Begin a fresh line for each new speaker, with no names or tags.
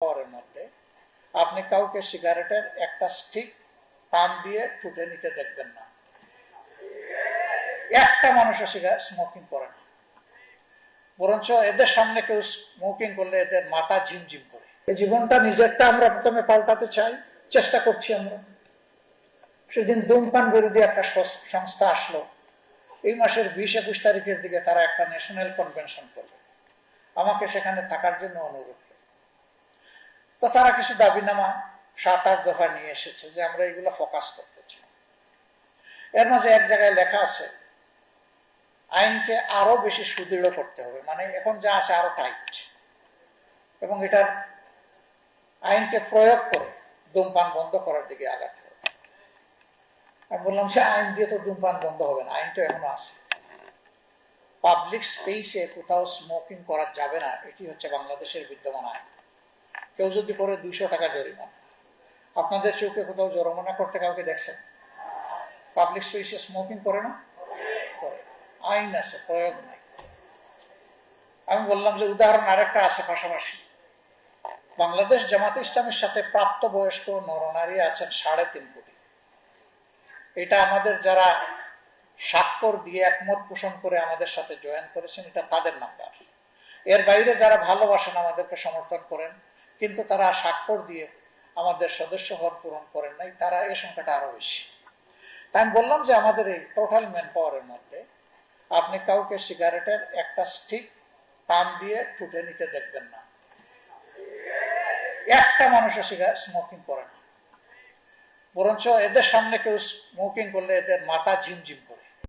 পাওয়ারের মধ্যে। আপনি কাউকে সিগারেটের একটা স্টিক টান দিয়ে ঠুটে নিতে দেখবেন না। একটা মানুষও সিগারেট স্মোকিং করে না। বরঞ্চ এদের সামনে কেউ স্মোকিং করলে এদের মাথা ঝিমঝিম করে। এই জীবনটা নিজেরটা আমরা প্রথমে পাল্টাতে চাই, চেষ্টা করছি আমরা। সেদিন ধূমপান বিরোধী একটা সংস্থা আসলো। এই মাসের বিশ একুশ তারিখের দিকে তারা একটা ন্যাশনাল কনভেনশন করবে। আমাকে সেখানে থাকার জন্য অনুরোধ। তো তারা কিছু দাবিনামা সাত, আট দফা নিয়ে এসেছে যে আমরা এগুলো ফোকাস করতে চাই। এর মাঝে এক জায়গায় লেখা আছে, আইনকে আরও বেশি সুদৃঢ় করতে হবে। মানে এখন যা আছে আরও টাইট এবং এটার আইনকে প্রয়োগ করে ধূমপান বন্ধ করার দিকে আগাতে হবে। আমি বললাম সে আইন দিয়ে তো ধূমপান বন্ধ হবে না, আইন তো এখনও আছে। পাবলিক স্পেসে কোথাও স্মোকিং করা যাবে না, এটি হচ্ছে বাংলাদেশের বিদ্যমান আইন। কেউ যদি করে দুইশো টাকা জরিমানা। আপনাদের চোখে কোথাও জরিমানা করতে কাউকে দেখছেন? পাবলিক স্পেসে স্মোকিং করে না? করে। আইন আছে, প্রয়োগ নাই। আমি বললাম যে উদাহরণ আরেকটা আছে পাশাপাশি। বাংলাদেশ জামাতে ইসলামের সাথে প্রাপ্তবয়স্ক নরনারী আছেন সাড়ে তিন কোটি। এটা আমাদের যারা স্বাক্ষর দিয়ে একমত পোষণ করে আমাদের সাথে জয়েন করেছেন, এটা তাদের নাম্বার। এর বাইরে যারা ভালোবাসেন আমাদেরকে সমর্থন করেন কিন্তু তারা স্বাক্ষর দিয়ে আমাদের সদস্য হওয়ার পূরণ করেন নাই, তারা এই সংখ্যাটা আরও বেশি। তাই আমি বললাম যে আমাদের এই টোটাল ম্যান পাওয়ারের মধ্যে আপনি কাউকে সিগারেটের একটা স্টিক টান দিয়ে ঠুটে নিতে দেখবেন না। একটা মানুষও সিগারেট স্মোকিং করে না। বরঞ্চ এদের সামনে কেউ স্মোকিং করলে এদের মাথা ঝিমঝিম